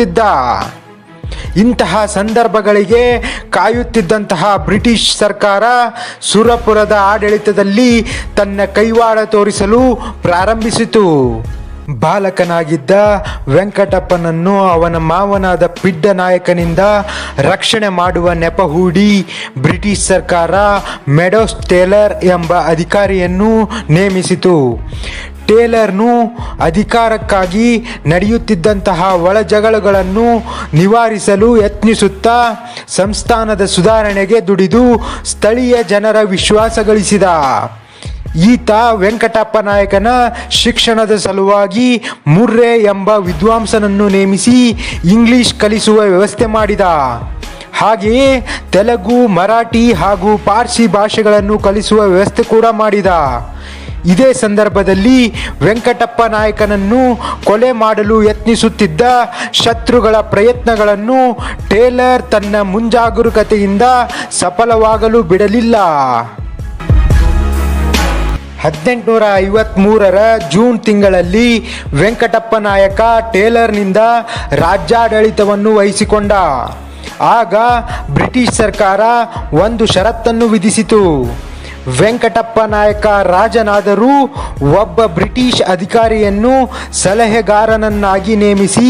ನಡೆಸುತ್ತಿದ್ದ ಇಂತಹ ಸಂದರ್ಭಗಳಿಗೆ ಕಾಯುತ್ತಿದ್ದಂತಹ ಬ್ರಿಟಿಷ್ ಸರ್ಕಾರ ಸುರಪುರದ ಆಡಳಿತದಲ್ಲಿ ತನ್ನ ಕೈವಾಡ ತೋರಿಸಲು ಪ್ರಾರಂಭಿಸಿತು. ಬಾಲಕನಾಗಿದ್ದ ವೆಂಕಟಪ್ಪನನ್ನು ಅವನ ಮಾವನಾದ ಪಿಡ್ಡ ನಾಯಕನಿಂದ ರಕ್ಷಣೆ ಮಾಡುವ ನೆಪ ಹೂಡಿ ಬ್ರಿಟಿಷ್ ಸರ್ಕಾರ ಮೆಡೋಸ್ ಟೇಲರ್ ಎಂಬ ಅಧಿಕಾರಿಯನ್ನು ನೇಮಿಸಿತು. ಟೇಲರ್ನು ಅಧಿಕಾರಕ್ಕಾಗಿ ನಡೆಯುತ್ತಿದ್ದಂತಹ ಒಳಜಗಳಗಳನ್ನು ನಿವಾರಿಸಲು ಯತ್ನಿಸುತ್ತಾ ಸಂಸ್ಥಾನದ ಸುಧಾರಣೆಗೆ ದುಡಿದು ಸ್ಥಳೀಯ ಜನರ ವಿಶ್ವಾಸ ಗಳಿಸಿದ. ಈತ ವೆಂಕಟಪ್ಪ ನಾಯಕನ ಶಿಕ್ಷಣದ ಸಲುವಾಗಿ ಮುರ್ರೆ ಎಂಬ ವಿದ್ವಾಂಸನನ್ನು ನೇಮಿಸಿ ಇಂಗ್ಲಿಷ್ ಕಲಿಸುವ ವ್ಯವಸ್ಥೆ ಮಾಡಿದ. ಹಾಗೆಯೇ ತೆಲುಗು, ಮರಾಠಿ ಹಾಗೂ ಪಾರ್ಸಿ ಭಾಷೆಗಳನ್ನು ಕಲಿಸುವ ವ್ಯವಸ್ಥೆ ಕೂಡ ಮಾಡಿದ. ಇದೇ ಸಂದರ್ಭದಲ್ಲಿ ವೆಂಕಟಪ್ಪ ನಾಯಕನನ್ನು ಕೊಲೆ ಮಾಡಲು ಯತ್ನಿಸುತ್ತಿದ್ದ ಶತ್ರುಗಳ ಪ್ರಯತ್ನಗಳನ್ನು ಟೇಲರ್ ತನ್ನ ಮುಂಜಾಗರೂಕತೆಯಿಂದ ಸಫಲವಾಗಲು ಬಿಡಲಿಲ್ಲ. ಹದಿನೆಂಟುನೂರ ಐವತ್ತ್ಮೂರರ ಜೂನ್ ತಿಂಗಳಲ್ಲಿ ವೆಂಕಟಪ್ಪ ನಾಯಕ ಟೇಲರ್ನಿಂದ ರಾಜ್ಯಾಡಳಿತವನ್ನು ವಹಿಸಿಕೊಂಡ. ಆಗ ಬ್ರಿಟಿಷ್ ಸರ್ಕಾರ ಒಂದು ಷರತ್ತನ್ನು ವಿಧಿಸಿತು. ವೆಂಕಟಪ್ಪ ನಾಯಕ ರಾಜನಾದರೂ ಒಬ್ಬ ಬ್ರಿಟಿಷ್ ಅಧಿಕಾರಿಯನ್ನು ಸಲಹೆಗಾರನನ್ನಾಗಿ ನೇಮಿಸಿ